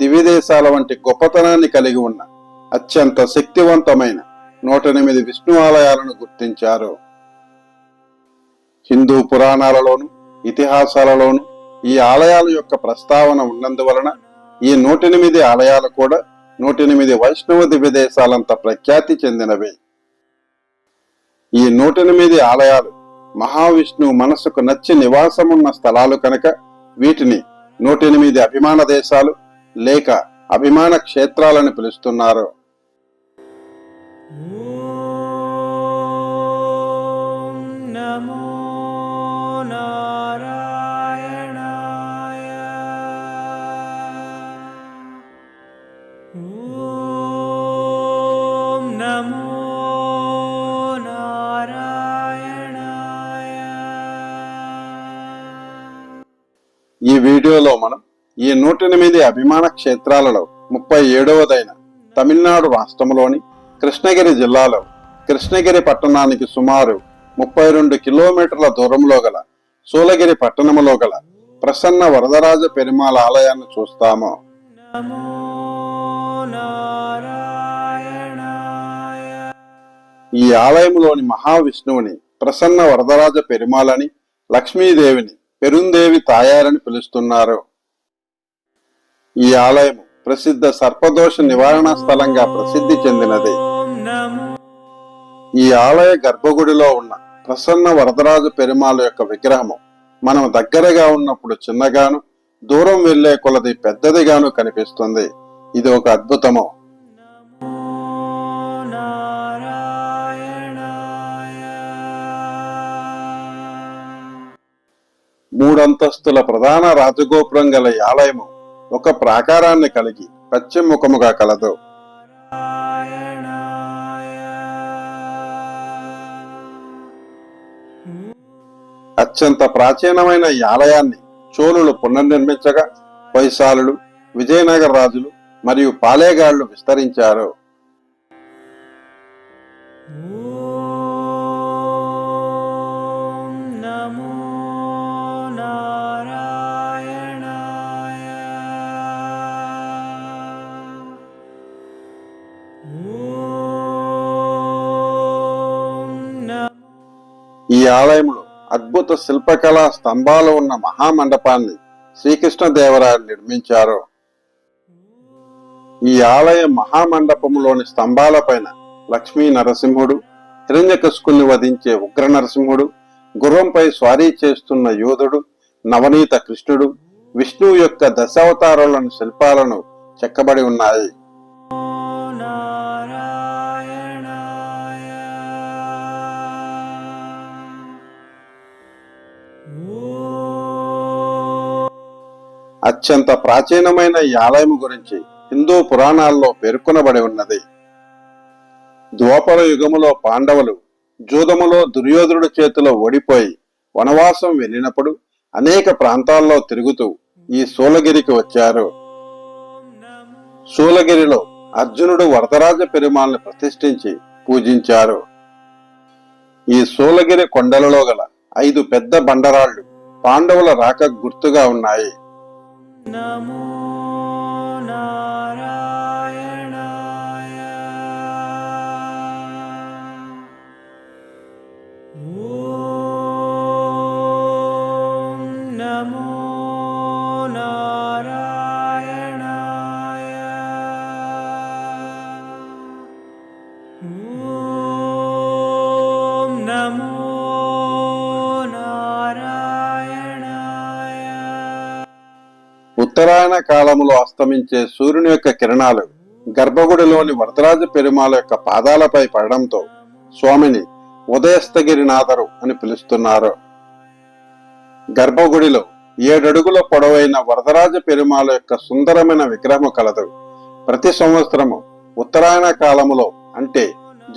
దివ్యదేశాల వంటి గొప్పతనాన్ని కలిగి ఉన్న అత్యంత శక్తివంతమైన నూట ఎనిమిది విష్ణు ఆలయాలను గుర్తించారు. హిందూ పురాణాలలోను ఇతిహాసాలలోను ఈ ఆలయాల యొక్క ప్రస్తావన ఉన్నందువలన ఈ నూట ఎనిమిది ఆలయాలు కూడా నూట ఎనిమిది వైష్ణవ దివ్యదేశాలంత ప్రఖ్యాతి చెందినవి. ఈ నూట ఎనిమిది ఆలయాలు మహావిష్ణువు మనసుకు నచ్చి నివాసమున్న స్థలాలు కనుక వీటిని నూట ఎనిమిది అభిమాన దేశాలు లేక అభిమాన క్షేత్రాలని పిలుస్తున్నారు. ఈ వీడియోలో మనం ఈ నూట ఎనిమిది అభిమాన క్షేత్రాలలో ముప్పై ఏడవదైన తమిళనాడు రాష్ట్రంలోని కృష్ణగిరి జిల్లాలో కృష్ణగిరి పట్టణానికి సుమారు ముప్పై రెండు కిలోమీటర్ల దూరంలో గల సూలగిరి పట్టణంలో గల ప్రసన్న వరదరాజ పెరుమాల ఆలయాన్ని చూస్తాము. ఈ ఆలయంలోని మహావిష్ణువుని ప్రసన్న వరదరాజ పెరుమాలని లక్ష్మీదేవిని పెరుందేవి తాయారని పిలుస్తున్నారు. ఈ ఆలయం ప్రసిద్ధ సర్పదోష నివారణ స్థలంగా ప్రసిద్ధి చెందినది. ఈ ఆలయ గర్భగుడిలో ఉన్న ప్రసన్న వరదరాజు పెరుమాల యొక్క విగ్రహము మనం దగ్గరగా ఉన్నప్పుడు చిన్నగాను దూరం వెళ్ళే కొలది పెద్దదిగాను కనిపిస్తుంది. ఇది ఒక అద్భుతము. మూడంతస్తుల ప్రధాన రాజగోపురం గల ఆలయము ఒక ప్రాకారాన్ని కలిగి పశ్చిముఖముగా కలదు. అత్యంత ప్రాచీనమైన ఈ ఆలయాన్ని చోళులు పునర్నిర్మించగా వైశాలులు విజయనగర రాజులు మరియు పాలేగాళ్ళు విస్తరించారు. ఆలయంలో అద్భుత శిల్పకళా స్తంభాలు ఉన్న మహామండపాన్ని శ్రీకృష్ణదేవరాయలు నిర్మించారు. ఈ ఆలయ మహామండపంలోని స్తంభాలపైన లక్ష్మీ నరసింహుడు హిరణ్యకశుకుల్ని వధించే ఉగ్ర నరసింహుడు గుర్రంపై స్వారీ చేస్తున్న యోధుడు నవనీత కృష్ణుడు విష్ణువు యొక్క దశావతారాలను శిల్పాలను చెక్కబడి ఉన్నాయి. అత్యంత ప్రాచీనమైన ఈ ఆలయం గురించి హిందూ పురాణాల్లో పేర్కొనబడి ఉన్నది. ద్వాపర యుగములో పాండవులు జూదములో దుర్యోధనుడి చేతిలో ఓడిపోయి వనవాసం వెళ్ళినప్పుడు అనేక ప్రాంతాల్లో తిరుగుతూ ఈ సూలగిరికి వచ్చారు. సూలగిరిలో అర్జునుడు వరదరాజ పెరుమాల్ని ప్రతిష్ఠించి పూజించారు. ఈ సూలగిరి కొండలలో గల ఐదు పెద్ద బండరాళ్ళు పాండవుల రాక గుర్తుగా ఉన్నాయి. నమో ఉత్తరాయణ కాలంలో అస్తమించే సూర్యుని యొక్క కిరణాలు గర్భగుడిలోని వరదరాజ పెరుమాల యొక్క పాదాలపై పడడంతో స్వామిని ఉదయస్తగిరినాథరు అని పిలుస్తున్నారు. గర్భగుడిలో ఏడడుగుల పొడవైన వరదరాజ పెరుమాల యొక్క సుందరమైన విగ్రహము కలదు. ప్రతి సంవత్సరము ఉత్తరాయణ కాలములో అంటే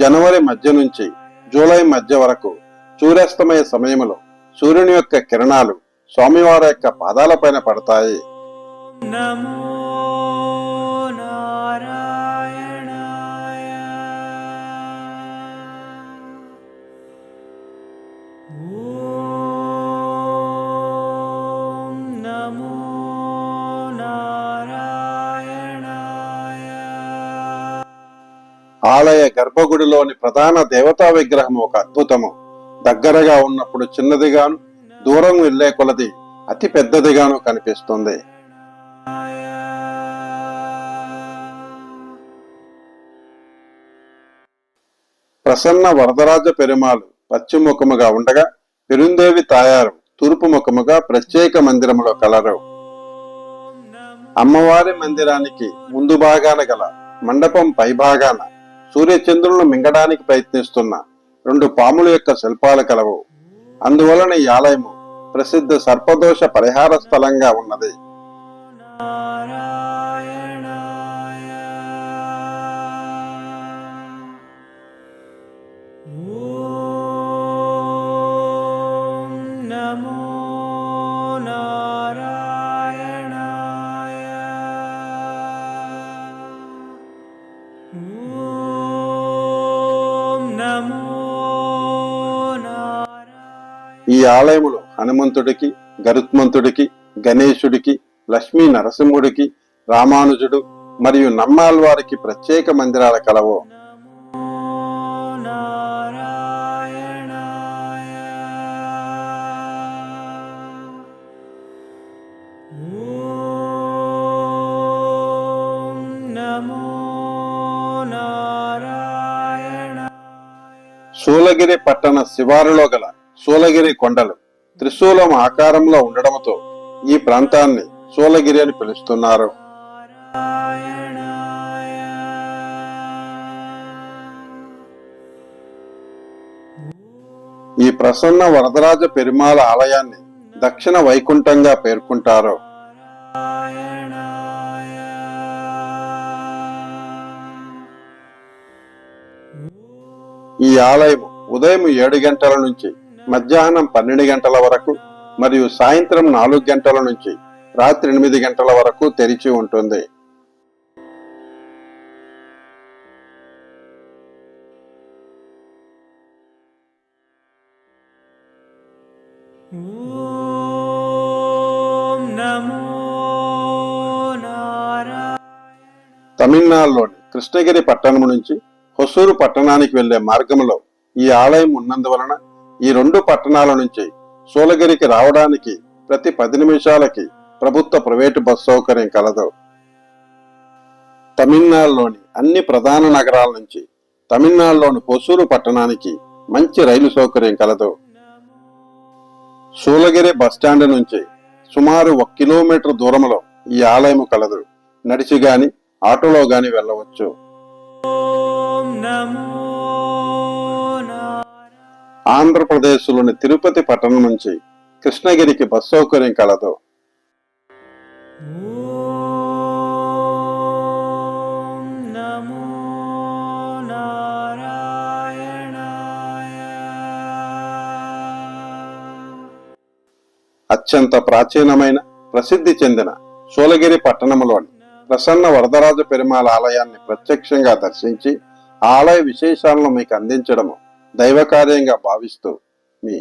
జనవరి మధ్య నుంచి జూలై మధ్య వరకు సూర్యాస్తమయ సమయములో సూర్యుని యొక్క కిరణాలు స్వామివారి యొక్క పాదాలపైన పడతాయి. నమో నారాయణాయ ఆలయ గర్భగుడిలోని ప్రధాన దేవతా విగ్రహం ఒక అద్భుతము. దగ్గరగా ఉన్నప్పుడు చిన్నదిగాను దూరం వెళ్ళే కొలది అతి పెద్దదిగాను కనిపిస్తుంది. ప్రసన్న వరదరాజ పెరుమాలు పశ్చిముఖముగా ఉండగా పెరుందేవి తాయారు తూర్పు ముఖముగా ప్రత్యేక మందిరములో కలరు. అమ్మవారి మందిరానికి ముందు భాగాన గల మండపం పై భాగాన సూర్యచంద్రులను మింగడానికి ప్రయత్నిస్తున్న రెండు పాముల యొక్క శిల్పాలు కలవు. అందువలన ఈ ఆలయము ప్రసిద్ధ సర్పదోష పరిహార స్థలంగా ఉన్నది. ఆలయములో హనుమంతుడికి గరుత్మంతుడికి గణేశుడికి లక్ష్మీ నరసింహుడికి రామానుజుడు మరియు నమ్మాల్ వారికి ప్రత్యేక మందిరాల కలవు. సూలగిరి పట్టణ శివారులో గల సూలగిరి కొండలు త్రిశూలం ఆకారంలో ఉండడంతో ఈ ప్రాంతాన్ని సూలగిరి అని పిలుస్తున్నారు. ఈ ప్రసన్న వరదరాజ పెరుమాల ఆలయాన్ని దక్షిణ వైకుంఠంగా పేర్కొంటారు. ఈ ఆలయం ఉదయం ఏడు గంటల నుంచి మధ్యాహ్నం పన్నెండు గంటల వరకు మరియు సాయంత్రం నాలుగు గంటల నుంచి రాత్రి ఎనిమిది గంటల వరకు తెరిచి ఉంటుంది. తమిళనాడులోని కృష్ణగిరి పట్టణం నుంచి హొసూరు పట్టణానికి వెళ్ళే మార్గంలో ఈ ఆలయం ఉన్నందువలన ఈ రెండు పట్టణాల నుంచి సూలగిరికి రావడానికి ప్రతి పది నిమిషాలకి ప్రభుత్వ ప్రైవేటు బస్ సౌకర్యం కలదు. తమిళనాడులోని అన్ని ప్రధాన నగరాల నుంచి తమిళనాడులోని హొసూరు పట్టణానికి మంచి రైలు సౌకర్యం కలదు. సూలగిరి బస్టాండ్ నుంచి సుమారు ఒక కిలోమీటర్ దూరంలో ఈ ఆలయం కలదు. నడిచి గాని ఆటోలో గాని వెళ్ళవచ్చు. నమో ఆంధ్రప్రదేశ్లోని తిరుపతి పట్టణం నుంచి కృష్ణగిరికి బస్ సౌకర్యం కలదు. అత్యంత ప్రాచీనమైన ప్రసిద్ధి చెందిన సూలగిరి పట్టణంలోని ప్రసన్న వరదరాజ పెరుమాళ ఆలయాన్ని ప్రత్యక్షంగా దర్శించి ఆలయ విశేషాలను మీకు అందించడము దైవకార్యంగా భావిస్తూ మీ